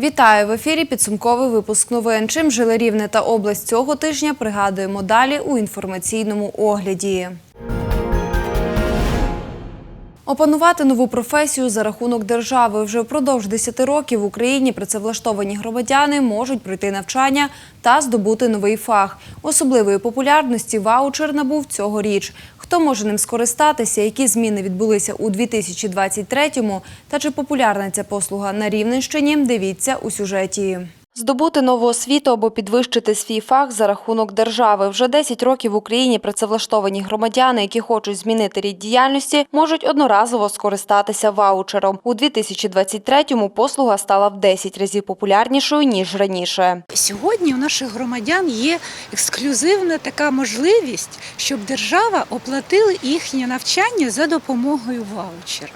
Вітаю в ефірі. Підсумковий випуск новин. Чим жили Рівне та область цього тижня? Пригадуємо далі у інформаційному огляді. Опанувати нову професію за рахунок держави вже впродовж 10 років в Україні працевлаштовані громадяни можуть пройти навчання та здобути новий фах. Особливої популярності ваучер набув цьогоріч. Хто може ним скористатися, які зміни відбулися у 2023-му та чи популярна ця послуга на Рівненщині? Дивіться у сюжеті. Здобути нову освіту або підвищити свій фах за рахунок держави. Вже 10 років в Україні працевлаштовані громадяни, які хочуть змінити рід діяльності, можуть одноразово скористатися ваучером. У 2023-му послуга стала в 10 разів популярнішою ніж раніше. Сьогодні у наших громадян є ексклюзивна така можливість, щоб держава оплатила їхнє навчання за допомогою ваучера.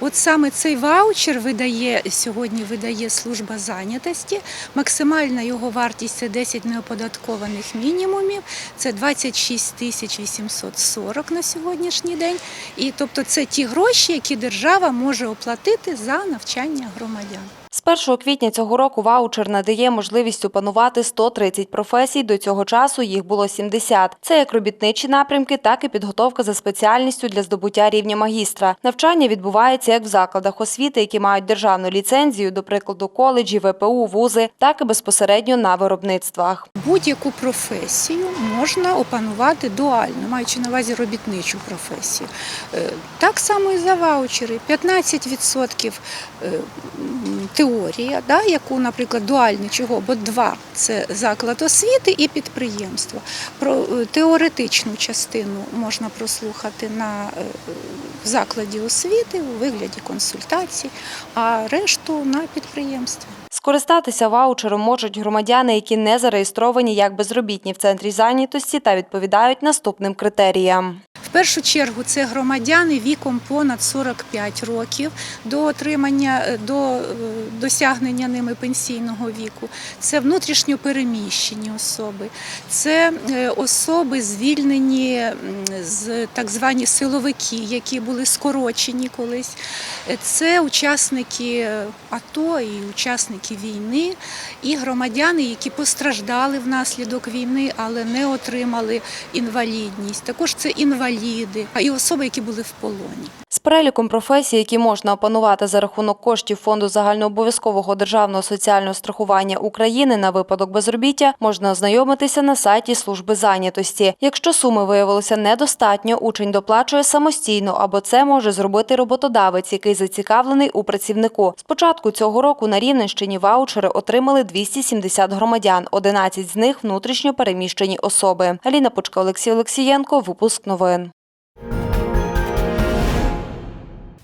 От саме цей ваучер видає сьогодні видає служба зайнятості. Максимальна його вартість це 10 неоподаткованих мінімумів, це 26 тисяч 840 на сьогоднішній день. І тобто це ті гроші, які держава може оплатити за навчання громадян. З 1 квітня цього року ваучер надає можливість опанувати 130 професій. До цього часу їх було 70. Це як робітничі напрямки, так і підготовка за спеціальністю для здобуття рівня магістра. Навчання відбувається як в закладах освіти, які мають державну ліцензію, до прикладу, коледжі, ВПУ, вузи, так і безпосередньо на виробництвах. Будь-яку професію можна опанувати дуально, маючи на увазі робітничу професію. Е, Так само і за ваучери. 15% е, м, теорія, да, яку, наприклад, дуальні чого, бо два це заклад освіти і підприємство. Про е, теоретичну частину можна прослухати на е, закладі освіти у вигляді консультацій, а решту на підприємстві. Скористатися ваучером можуть громадяни, які не зареєстровані як безробітні в центрі зайнятості та відповідають наступним критеріям. Першу чергу це громадяни віком понад 45 років до отримання е, до е, досягнення ними пенсійного віку. Це внутрішньо переміщені особи, це е, особи звільнені з так звані силовики, які були скорочені колись. Це учасники АТО і учасники війни, і громадяни, які постраждали внаслідок війни, але не отримали інвалідність. Також це інваліди, і особи, які були в полоні. З переліком професій, які можна опанувати за рахунок коштів Фонду загальнообов'язкового державного соціального страхування України на випадок безробіття, можна ознайомитися на сайті служби зайнятості. Якщо суми виявилося недостатньо, учень доплачує самостійно, або це може зробити роботодавець, який зацікавлений у працівнику. З початку цього року на Рівненщині ваучери отримали 270 громадян, 11 з них внутрішньо переміщені особи. Аліна Пучка, Олексій Олексієнко, випуск новин.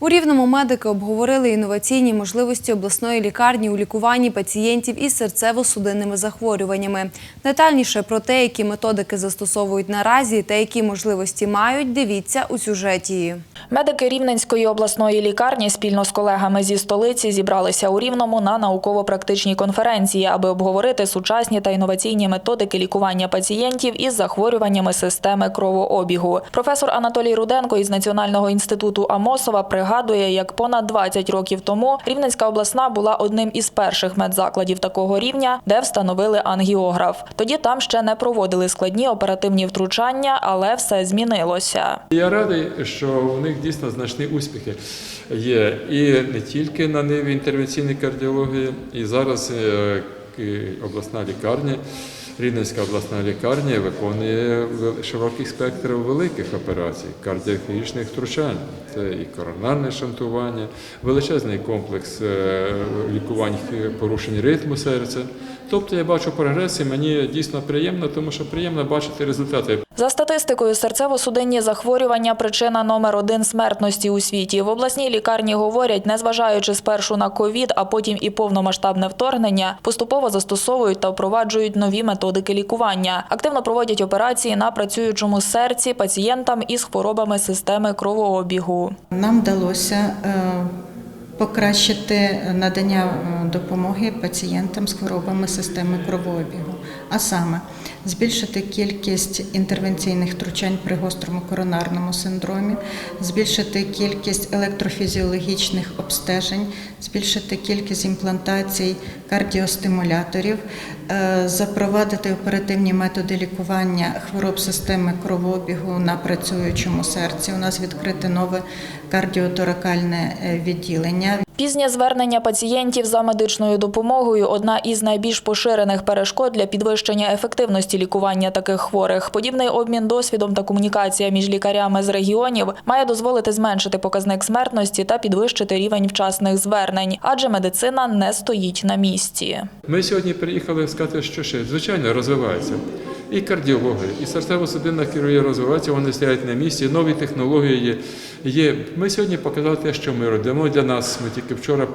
У Рівному медики обговорили інноваційні можливості обласної лікарні у лікуванні пацієнтів із серцево-судинними захворюваннями. Детальніше про те, які методики застосовують наразі та які можливості мають, дивіться у сюжеті. Медики Рівненської обласної лікарні спільно з колегами зі столиці зібралися у Рівному на науково-практичній конференції, аби обговорити сучасні та інноваційні методики лікування пацієнтів із захворюваннями системи кровообігу. Професор Анатолій Руденко із Національного інституту Амосова пригадує, як понад 20 років тому Рівненська обласна була одним із перших медзакладів такого рівня, де встановили ангіограф. Тоді там ще не проводили складні оперативні втручання, але все змінилося. Я радий, що у них дійсно значні успіхи є і не тільки на ниві інтервенційної кардіології, і зараз е, обласна лікарня, Рівненська обласна лікарня виконує широкий спектр великих операцій, кардіохірургічних втручань. Це і коронарне шантування, величезний комплекс е, лікувань порушень ритму серця. Тобто я бачу прогрес і мені дійсно приємно, тому що приємно бачити результати. За статистикою, серцево-судинні захворювання причина номер один смертності у світі. В обласній лікарні говорять, незважаючи спершу на ковід, а потім і повномасштабне вторгнення, поступово застосовують та впроваджують нові методики лікування. Активно проводять операції на працюючому серці пацієнтам із хворобами системи кровообігу. Нам вдалося е, покращити надання е, допомоги пацієнтам з хворобами системи кровообігу, а саме збільшити кількість інтервенційних втручань при гострому коронарному синдромі, збільшити кількість електрофізіологічних обстежень, збільшити кількість імплантацій кардіостимуляторів, е, запровадити оперативні методи лікування хвороб системи кровообігу на працюючому серці. У нас відкрите нове кардіоторакальне е, відділення. Пізнє звернення пацієнтів за медичною допомогою одна із найбільш поширених перешкод для підвищення ефективності лікування таких хворих. Подібний обмін досвідом та комунікація між лікарями з регіонів має дозволити зменшити показник смертності та підвищити рівень вчасних звернень, адже медицина не стоїть на місці. Ми сьогодні приїхали сказати, що ще звичайно розвивається. І кардіологія, і серцево-судинна хірургія розвивається, вони стоять на місці, нові технології є. є. Ми сьогодні показали те, що ми робимо для нас. Ми тільки вчора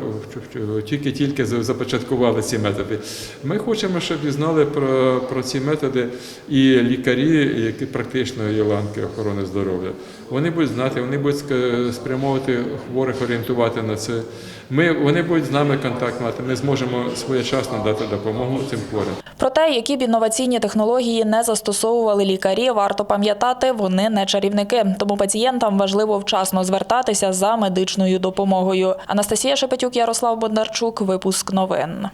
тільки-тільки започаткували ці методи. Ми хочемо, щоб знали про, про ці методи і лікарі, які практичної ланки охорони здоров'я. Вони будуть знати, вони будуть спрямовувати хворих, орієнтувати на це. Ми, вони будуть з нами контакт мати. Ми зможемо своєчасно дати допомогу цим хворим. Про те, які б інноваційні технології не застосовували лікарі, варто пам'ятати, вони не чарівники. Тому пацієнтам важливо вчасно звертатися за медичною допомогою. Анастасія Шепетюк, Ярослав Бондарчук. Випуск новин.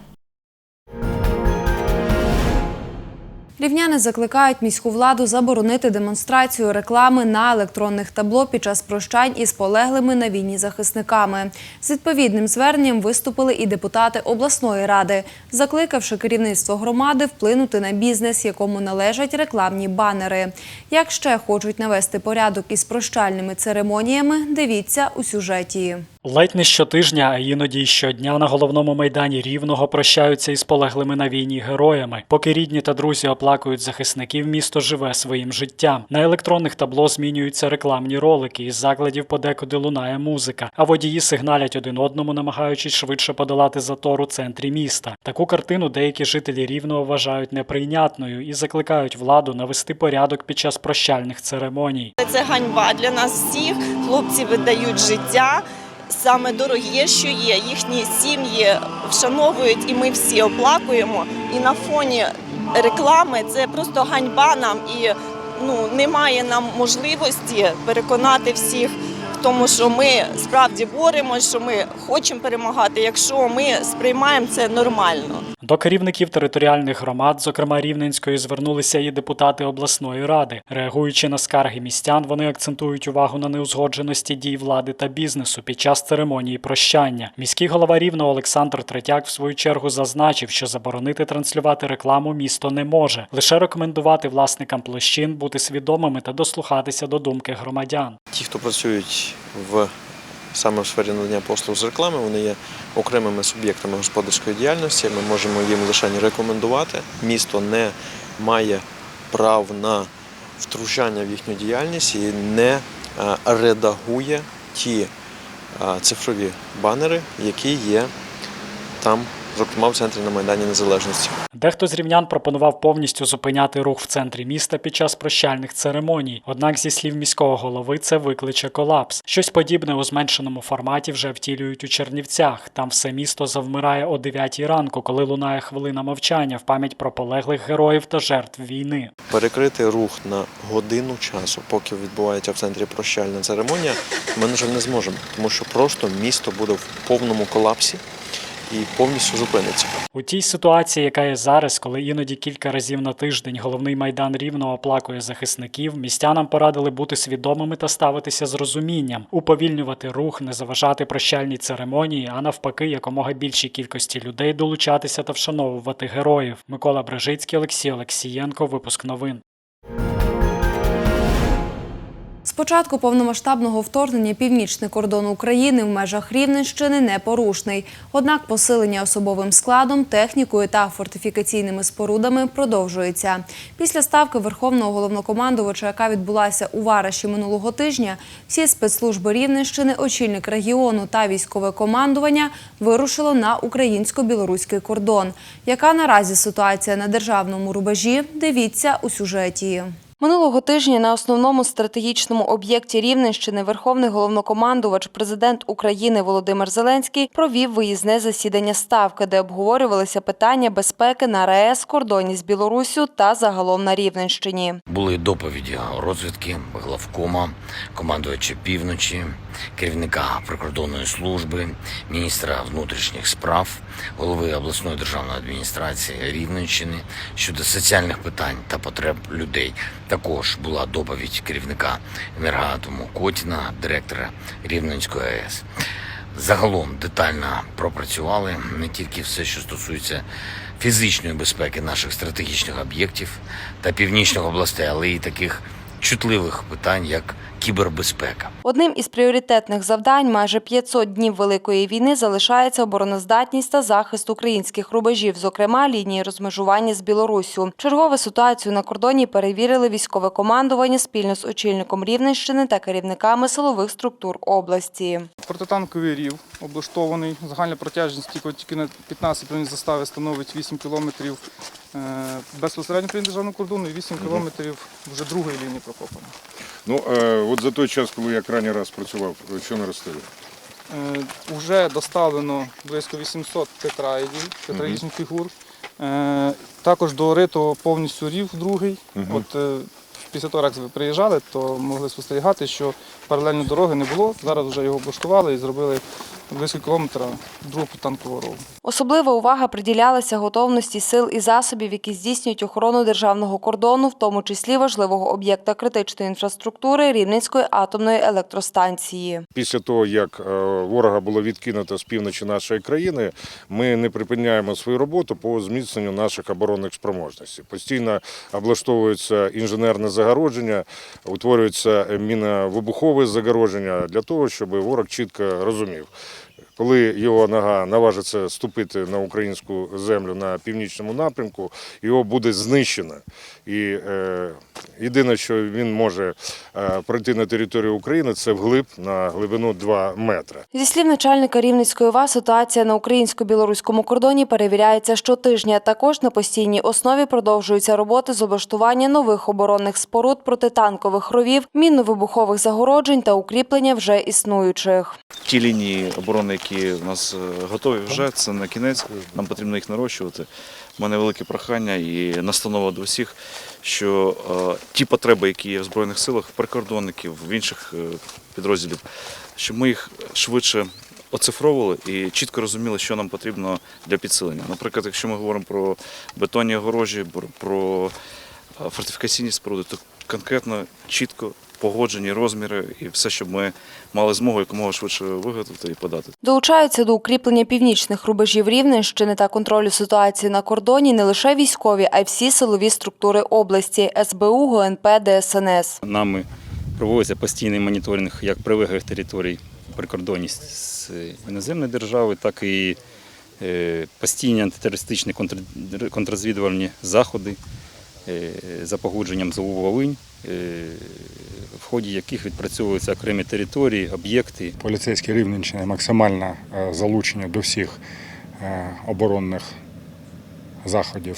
Рівняни закликають міську владу заборонити демонстрацію реклами на електронних табло під час прощань із полеглими на війні захисниками. З відповідним зверненням виступили і депутати обласної ради, закликавши керівництво громади вплинути на бізнес, якому належать рекламні банери. Як ще хочуть навести порядок із прощальними церемоніями, дивіться у сюжеті. Ледь не щотижня, а іноді й щодня на головному майдані Рівного прощаються із полеглими на війні героями. Поки рідні та друзі оплакують захисників, місто живе своїм життям. На електронних табло змінюються рекламні ролики, із закладів подекуди лунає музика, а водії сигналять один одному, намагаючись швидше подолати затор у центрі міста. Таку картину деякі жителі Рівного вважають неприйнятною і закликають владу навести порядок під час прощальних церемоній. Це ганьба для нас всіх. Хлопці видають життя. Саме дороге, що є, їхні сім'ї вшановують, і ми всі оплакуємо. І на фоні реклами це просто ганьба нам, і ну немає нам можливості переконати всіх тому, що ми справді боремося, що ми хочемо перемагати. Якщо ми сприймаємо це нормально. До керівників територіальних громад, зокрема Рівненської, звернулися і депутати обласної ради. Реагуючи на скарги містян, вони акцентують увагу на неузгодженості дій влади та бізнесу під час церемонії прощання. Міський голова Рівного Олександр Третяк в свою чергу зазначив, що заборонити транслювати рекламу місто не може, лише рекомендувати власникам площин бути свідомими та дослухатися до думки громадян. Ті, хто працюють в саме в сфері надання послуг з реклами, вони є окремими суб'єктами господарської діяльності. Ми можемо їм лише рекомендувати. Місто не має прав на втручання в їхню діяльність і не е, редагує ті е, цифрові банери, які є там, зокрема в центрі на Майдані Незалежності. Дехто з рівнян пропонував повністю зупиняти рух в центрі міста під час прощальних церемоній. Однак, зі слів міського голови, це викличе колапс. Щось подібне у зменшеному форматі вже втілюють у Чернівцях. Там все місто завмирає о 9 ранку, коли лунає хвилина мовчання в пам'ять про полеглих героїв та жертв війни. Перекрити рух на годину часу, поки відбувається в центрі прощальна церемонія, ми, на жаль, не зможемо, тому що просто місто буде в повному колапсі і повністю зупиниться. У тій ситуації, яка є зараз, коли іноді кілька разів на тиждень головний майдан рівно оплакує захисників, містянам порадили бути свідомими та ставитися з розумінням, уповільнювати рух, не заважати прощальній церемонії, а навпаки, якомога більшій кількості людей долучатися та вшановувати героїв. Микола Брежицький, Олексій Олексієнко, випуск новин. Початку повномасштабного вторгнення північний кордон України в межах Рівненщини непорушний. Однак посилення особовим складом, технікою та фортифікаційними спорудами продовжується. Після ставки Верховного головнокомандувача, яка відбулася у Вараші минулого тижня, всі спецслужби Рівненщини, очільник регіону та військове командування вирушило на українсько-білоруський кордон. Яка наразі ситуація на державному рубежі? Дивіться у сюжеті. Минулого тижня на основному стратегічному об'єкті Рівненщини Верховний головнокомандувач, президент України Володимир Зеленський провів виїзне засідання ставки, де обговорювалися питання безпеки на РАЕС, кордоні з Білоруссю та загалом на Рівненщині. Були доповіді розвідки, главкома, командувача півночі, керівника прикордонної служби, міністра внутрішніх справ, голови обласної державної адміністрації Рівненщини щодо соціальних питань та потреб людей. Також була доповідь керівника енергоатому Котіна, директора Рівненської АЕС. Загалом детально пропрацювали не тільки все, що стосується фізичної безпеки наших стратегічних об'єктів та північних областей, але й таких чутливих питань, як кібербезпека. Одним із пріоритетних завдань майже 500 днів Великої війни залишається обороноздатність та захист українських рубежів, зокрема лінії розмежування з Білоруссю. Чергову ситуацію на кордоні перевірили військове командування спільно з очільником Рівненщини та керівниками силових структур області. Протитанковий рів облаштований. Загальна протяжність тільки, тільки на 15 км застави становить 8 кілометрів е, безпосередньо при державному кордону і 8 кілометрів вже другої лінії прокопано. Ну, е, от за той час, коли я крайній раз працював, що наростили? Е, Уже доставлено близько 800 тетраїдів, тетрагічних фігур. Е, Також дорито повністю рів другий. От е, після того, як ви приїжджали, то могли спостерігати, що паралельної дороги не було. Зараз вже його облаштували і зробили близько кілометра другого танкового рову. Особлива увага приділялася готовності сил і засобів, які здійснюють охорону державного кордону, в тому числі важливого об'єкта критичної інфраструктури Рівненської атомної електростанції. Після того, як е, ворога було відкинуто з півночі нашої країни, ми не припиняємо свою роботу по зміцненню наших оборонних спроможностей. Постійно облаштовується інженерне загородження, утворюється міновибухове загородження для того, щоб ворог чітко розумів. Коли його нога наважиться ступити на українську землю на північному напрямку, його буде знищено. І е, єдине, що він може е, пройти на територію України, це вглиб на глибину 2 метри. Зі слів начальника Рівненської ОВА, ситуація на українсько-білоруському кордоні перевіряється щотижня. Також на постійній основі продовжуються роботи з облаштування нових оборонних споруд, протитанкових ровів, мінно-вибухових загороджень та укріплення вже існуючих. Ті лінії оборони, які у нас е, готові вже, це на кінець, нам потрібно їх нарощувати. У мене велике прохання і настанова до всіх, що е, ті потреби, які є в Збройних силах, в прикордонників, в інших е, підрозділів, щоб ми їх швидше оцифровували і чітко розуміли, що нам потрібно для підсилення. Наприклад, якщо ми говоримо про бетонні огорожі, про- е, фортифікаційні споруди, то конкретно чітко погоджені розміри і все, щоб ми мали змогу якомога швидше виготовити і подати. Долучаються до укріплення північних рубежів Рівненщини та контролю ситуації на кордоні не лише військові, а й всі силові структури області – СБУ, ГНП, ДСНС. Нами проводиться постійний моніторинг як прилеглих територій прикордонні з іноземної держави, так і е, постійні антитерористичні контр- контррозвідувальні заходи за погодженням ЗОУ Волинь, е, в ході яких відпрацьовуються окремі території, об'єкти. Поліцейські Рівненщини максимально е, залучені до всіх е, оборонних заходів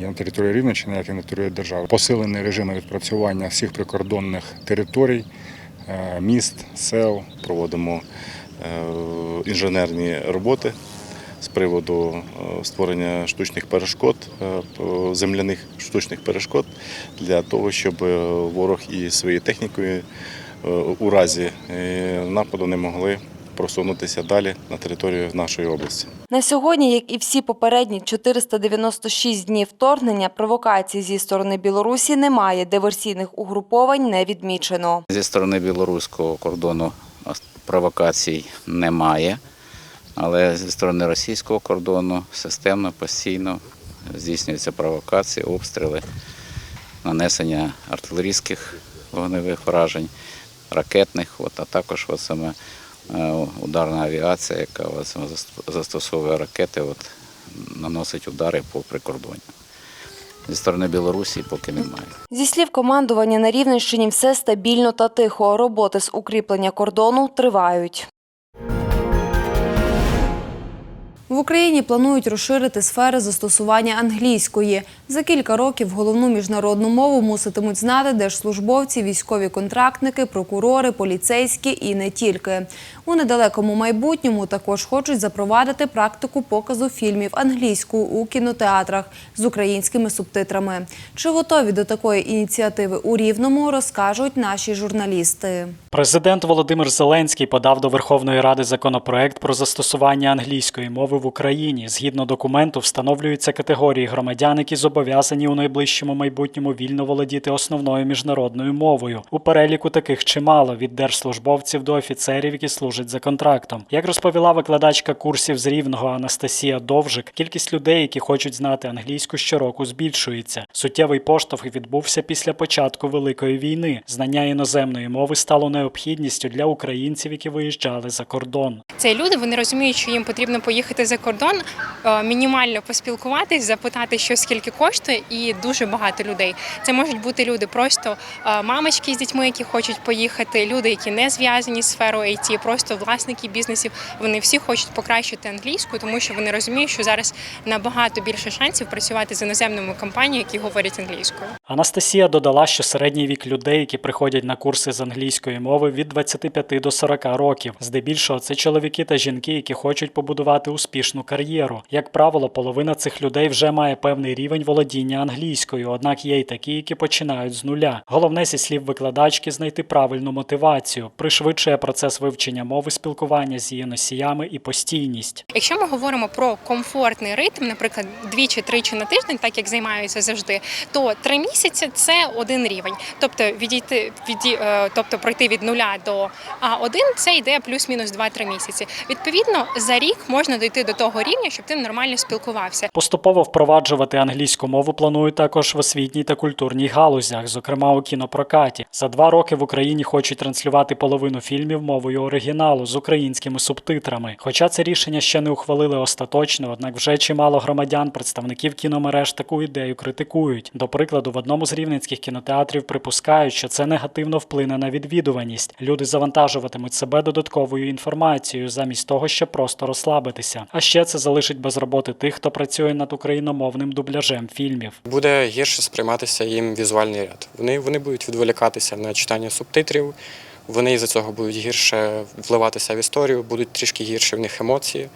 і на території Рівненщини, як і на території держави. Посилений режим відпрацювання всіх прикордонних територій, е, міст, сел. Проводимо е, інженерні роботи з приводу е, створення штучних перешкод, е, земляних штучних перешкод для того, щоб е, ворог і своєю технікою у разі нападу не могли просунутися далі на територію нашої області. На сьогодні, як і всі попередні 496 днів вторгнення, провокацій зі сторони Білорусі немає, диверсійних угруповань не відмічено. Зі сторони білоруського кордону провокацій немає, але зі сторони російського кордону системно, постійно здійснюються провокації, обстріли, нанесення артилерійських вогневих вражень, ракетних, от, а також от саме е, ударна авіація, яка от саме застосовує ракети, от, наносить удари по прикордонню. Зі сторони Білорусі поки немає. Зі слів командування на Рівненщині все стабільно та тихо. Роботи з укріплення кордону тривають. В Україні планують розширити сфери застосування англійської. За кілька років головну міжнародну мову муситимуть знати держслужбовці, військові контрактники, прокурори, поліцейські і не тільки. У недалекому майбутньому також хочуть запровадити практику показу фільмів англійською у кінотеатрах з українськими субтитрами. Чи готові до такої ініціативи у Рівному, розкажуть наші журналісти. Президент Володимир Зеленський подав до Верховної Ради законопроект про застосування англійської мови в Україні. Згідно документу, встановлюються категорії громадян, які зобов'язані у найближчому майбутньому вільно володіти основною міжнародною мовою. У переліку таких чимало від держслужбовців до офіцерів, які служать за контрактом. Як розповіла викладачка курсів з рівного Анастасія Довжик, кількість людей, які хочуть знати англійську щороку, збільшується. Суттєвий поштовх відбувся після початку великої війни. Знання іноземної мови стало необхідністю для українців, які виїжджали за кордон. Це люди, вони розуміють, що їм потрібно поїхати за кордон, е, мінімально поспілкуватись, запитати, що скільки коштує, і дуже багато людей. Це можуть бути люди, просто е, мамочки з дітьми, які хочуть поїхати, люди, які не зв'язані з сферою IT, просто власники бізнесів. Вони всі хочуть покращити англійську, тому що вони розуміють, що зараз набагато більше шансів працювати з іноземними компаніями, які говорять англійською. Анастасія додала, що середній вік людей, які приходять на курси з англійської мови, від 25 до 40 років. Здебільшого це чоловіки та жінки, які хочуть побудувати успішну кар'єру. Як правило, половина цих людей вже має певний рівень володіння англійською, однак є й такі, які починають з нуля. Головне зі слів викладачки знайти правильну мотивацію, пришвидшує процес вивчення мови, спілкування з її носіями і постійність. Якщо ми говоримо про комфортний ритм, наприклад, двічі-тричі на тиждень, так як займаюся завжди, то три місяці це один рівень. Тобто відійти від, тобто пройти від нуля до А1 це йде плюс-мінус 2-3 місяці. Відповідно, за рік можна дойти до того рівня, щоб ти нормально спілкувався. Поступово впроваджувати англійську мову планують також в освітній та культурній галузях, зокрема у кінопрокаті. За два роки в Україні хочуть транслювати половину фільмів мовою оригіналу з українськими субтитрами. Хоча це рішення ще не ухвалили остаточно, однак вже чимало громадян, представників кіномереж таку ідею критикують. До прикладу, в одному з рівненських кінотеатрів припускають, що це негативно вплине на відвідуваність. Люди завантажуватимуть себе додатковою інформацією замість того, щоб просто розслабитися. А ще це залишить без роботи тих, хто працює над україномовним дубляжем фільмів. Буде гірше сприйматися їм візуальний ряд. Вони, вони будуть відволікатися на читання субтитрів. Вони із-за цього будуть гірше вливатися в історію, будуть трішки гірше в них емоції.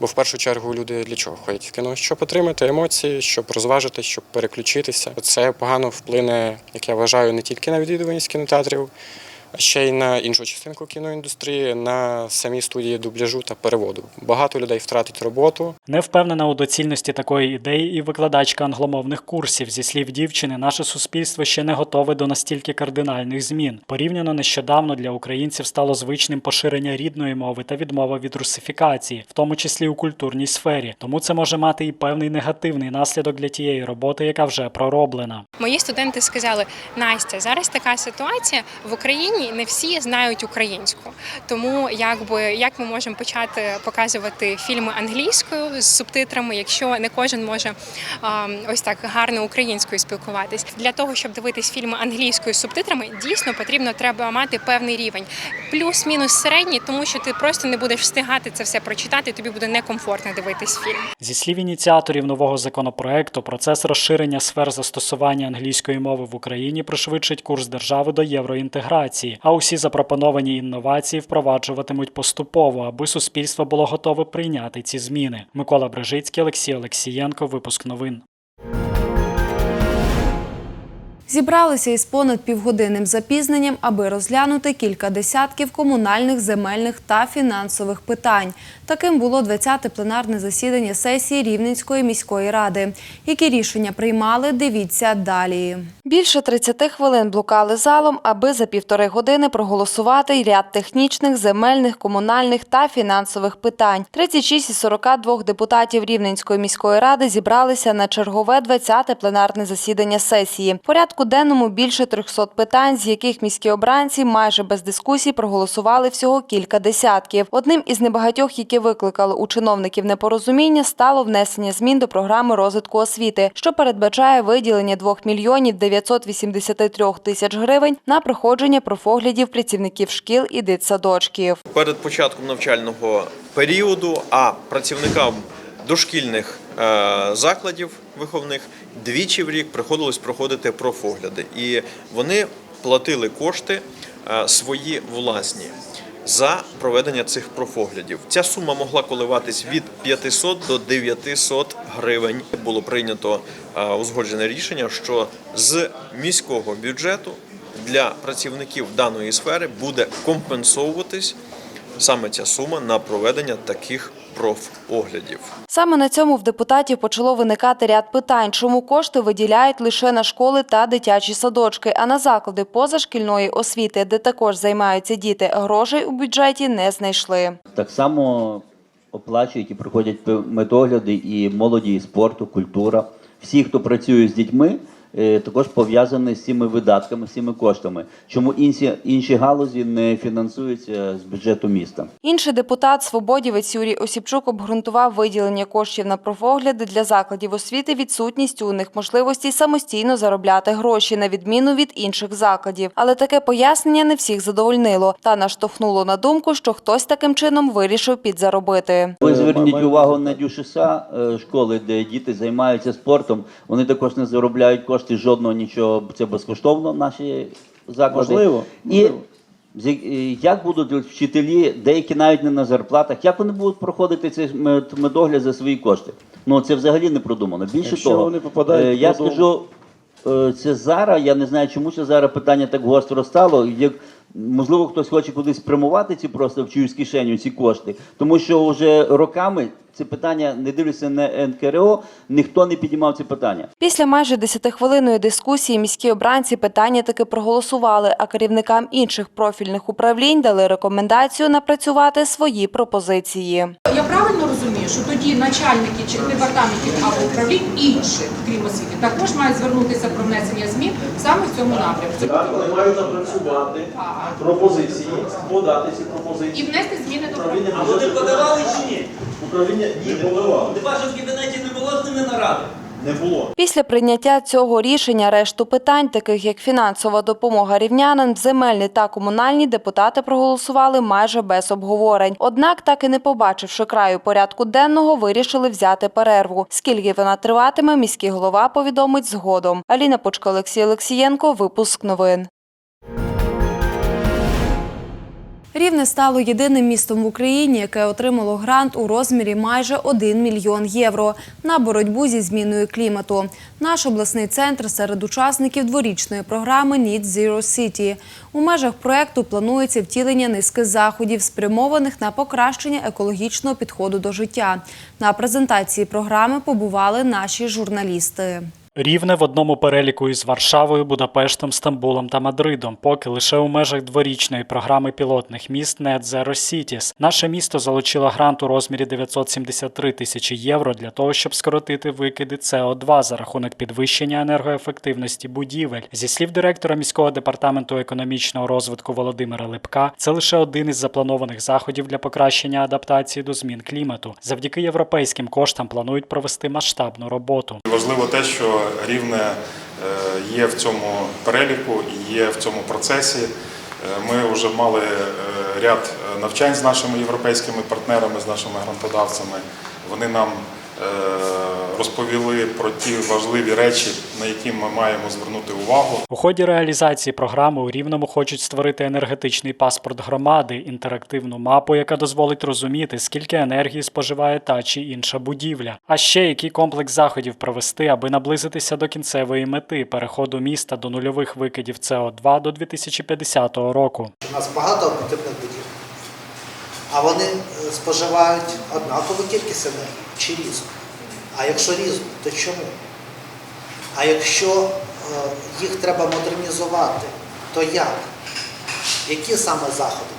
Бо в першу чергу люди для чого ходять в кіно? Щоб отримати емоції, щоб розважити, щоб переключитися. Це погано вплине, як я вважаю, не тільки на відвідуваність кінотеатрів, а ще й на іншу частинку кіноіндустрії, на самі студії дубляжу та переводу. Багато людей втратить роботу. Не впевнена у доцільності такої ідеї і викладачка англомовних курсів. Зі слів дівчини, наше суспільство ще не готове до настільки кардинальних змін. Порівняно нещодавно для українців стало звичним поширення рідної мови та відмова від русифікації, в тому числі у культурній сфері. Тому це може мати і певний негативний наслідок для тієї роботи, яка вже пророблена. Мої студенти сказали: Настя, зараз така ситуація в Україні. Не всі знають українську, тому якби як ми можемо почати показувати фільми англійською з субтитрами, якщо не кожен може ось так гарно українською спілкуватись. Для того щоб дивитись фільми англійською з субтитрами, дійсно потрібно треба мати певний рівень, плюс-мінус середній, тому що ти просто не будеш встигати це все прочитати. Тобі буде некомфортно дивитись фільм. Зі слів ініціаторів нового законопроекту, процес розширення сфер застосування англійської мови в Україні пришвидшить курс держави до євроінтеграції, а усі запропоновані інновації впроваджуватимуть поступово, аби суспільство було готове прийняти ці зміни. Микола Брежицький, Олексій Олексієнко, випуск новин. Зібралися із понад півгодинним запізненням, аби розглянути кілька десятків комунальних, земельних та фінансових питань. Таким було 20-те пленарне засідання сесії Рівненської міської ради. Які рішення приймали, дивіться далі. Більше 30 хвилин блукали залом, аби за півтори години проголосувати ряд технічних, земельних, комунальних та фінансових питань. 36 із 42 депутатів Рівненської міської ради зібралися на чергове 20-те пленарне засідання сесії. Порядку денному більше 300 питань, з яких міські обранці майже без дискусій проголосували всього кілька десятків. Одним із небагатьох, які викликали у чиновників непорозуміння, стало внесення змін до програми розвитку освіти, що передбачає виділення 2 мільйонів 983 тисяч гривень на проходження профоглядів працівників шкіл і дитсадочків. Перед початком навчального періоду, а працівникам дошкільних е, закладів виховних двічі в рік приходилось проходити профогляди. І вони платили кошти е, свої власні. за проведення цих профоглядів. Ця сума могла коливатись від 500 до 900 гривень. Було прийнято е, узгоджене рішення, що з міського бюджету для працівників даної сфери буде компенсовуватись саме ця сума на проведення таких профоглядів. Саме на цьому в депутатів почало виникати ряд питань, чому кошти виділяють лише на школи та дитячі садочки, а на заклади позашкільної освіти, де також займаються діти, грошей у бюджеті не знайшли. Так само оплачують і проходять медогляди і молоді, і спорту, культура. Всі, хто працює з дітьми, також пов'язані з цими видатками, з цими коштами. Чому інші, інші галузі не фінансуються з бюджету міста? Інший депутат свободівець Юрій Осіпчук обґрунтував виділення коштів на профогляди для закладів освіти відсутністю у них можливості самостійно заробляти гроші на відміну від інших закладів. Але таке пояснення не всіх задовольнило та наштовхнуло на думку, що хтось таким чином вирішив підзаробити. Ви зверніть увагу на дюшеса е, школи, де діти займаються спортом. Вони також не заробляють кошти жодного нічого. Це безкоштовно наші заклади. Можливо, І як будуть вчителі, деякі навіть не на зарплатах, як вони будуть проходити цей мед- медогляд за свої кошти? Ну це взагалі не продумано. Більше Якщо того, вони попадають е, я додому. скажу, е, це зараз, я не знаю, чому це зараз питання так гостро стало. Як можливо, хтось хоче кудись спрямувати ці просто в чиюсь кишеню ці кошти, тому що вже роками це питання, не дивлюся на НКРО, ніхто не підіймав це питання. Після майже десятихвилинної дискусії міські обранці питання таки проголосували, а керівникам інших профільних управлінь дали рекомендацію напрацювати свої пропозиції. Я правильно розумію, що тоді начальники чи департаментів або управлінь інших, крім освіти, також мають звернутися про внесення змін саме в цьому напрямку. Так, вони мають напрацювати пропозиції, подати ці пропозиції. І внести зміни до Управління програми. бюджету- подавали чи ні? Управління ні, не. У вашому кабінеті не було з ними наради? Не було. Після прийняття цього рішення решту питань, таких як фінансова допомога рівнянам, земельні та комунальні, депутати проголосували майже без обговорень. Однак, так і не побачивши краю порядку денного, вирішили взяти перерву. Скільки вона триватиме, міський голова повідомить згодом. Аліна Почка, Олексій Олексієнко, випуск новин. Рівне стало єдиним містом в Україні, яке отримало грант у розмірі майже 1 мільйон євро на боротьбу зі зміною клімату. Наш обласний центр серед учасників дворічної програми «Need Zero City». У межах проекту планується втілення низки заходів, спрямованих на покращення екологічного підходу до життя. На презентації програми побували наші журналісти. Рівне в одному переліку із Варшавою, Будапештом, Стамбулом та Мадридом, поки лише у межах дворічної програми пілотних міст Net Zero Cities. Наше місто залучило грант у розмірі 973 тисячі євро для того, щоб скоротити викиди СО2 за рахунок підвищення енергоефективності будівель. Зі слів директора міського департаменту економічного розвитку Володимира Липка, це лише один із запланованих заходів для покращення адаптації до змін клімату. Завдяки європейським коштам планують провести масштабну роботу. Важливо те, що рівне е, є в цьому переліку і є в цьому процесі. Е, Ми вже мали е, ряд навчань з нашими європейськими партнерами, з нашими грантодавцями. Вони нам розповіли про ті важливі речі, на які ми маємо звернути увагу. У ході реалізації програми у Рівному хочуть створити енергетичний паспорт громади, інтерактивну мапу, яка дозволить розуміти, скільки енергії споживає та чи інша будівля. А ще який комплекс заходів провести, аби наблизитися до кінцевої мети переходу міста до нульових викидів СО2 до 2050 року. У нас багато однотипних будівель, а вони е, споживають однакову кількість енергії чи різну. А якщо різні, то чому? А якщо е, їх треба модернізувати, то як? Які саме заходи?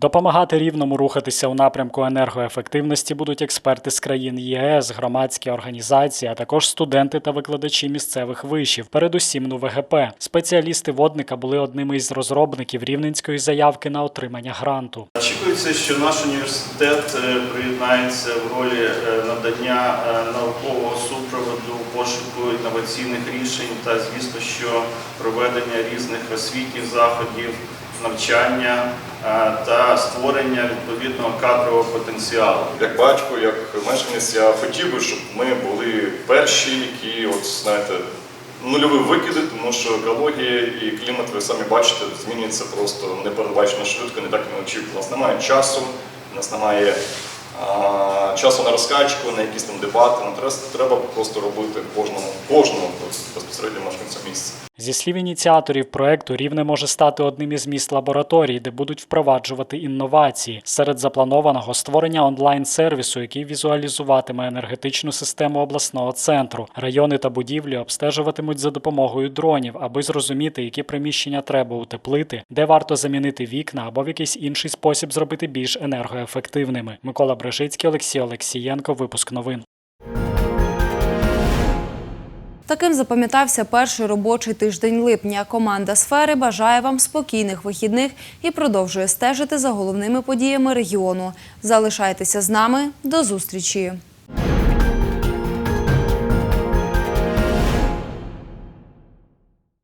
Допомагати рівному рухатися у напрямку енергоефективності будуть експерти з країн ЄС, громадські організації, а також студенти та викладачі місцевих вишів, передусім ну ВГП. Спеціалісти водника були одними із розробників рівненської заявки на отримання гранту. Очікується, що наш університет е, приєднається в ролі е, надання е, наукового супроводу пошуку інноваційних рішень та, звісно, що проведення різних освітніх заходів, навчання е, та створення відповідного кадрового потенціалу. Як батько, як мешканець, я хотів би, щоб ми були перші, які, от знаєте, нульові викиди, тому що екологія і клімат, ви самі бачите, змінюється просто непередбачено швидко, не так ми очікували. У нас немає часу, у нас немає а, часу на розкачку, на якісь там дебати. Треба, треба просто робити кожному, кожному безпосередньо мешканцю місця. Зі слів ініціаторів проекту, Рівне може стати одним із міст лабораторій, де будуть впроваджувати інновації. Серед запланованого створення онлайн-сервісу, який візуалізуватиме енергетичну систему обласного центру. Райони та будівлі обстежуватимуть за допомогою дронів, аби зрозуміти, які приміщення треба утеплити, де варто замінити вікна або в якийсь інший спосіб зробити більш енергоефективними. Микола Брежицький, Олексій Олексієнко. Випуск новин. Таким запам'ятався перший робочий тиждень липня. Команда сфери бажає вам спокійних вихідних і продовжує стежити за головними подіями регіону. Залишайтеся з нами. До зустрічі.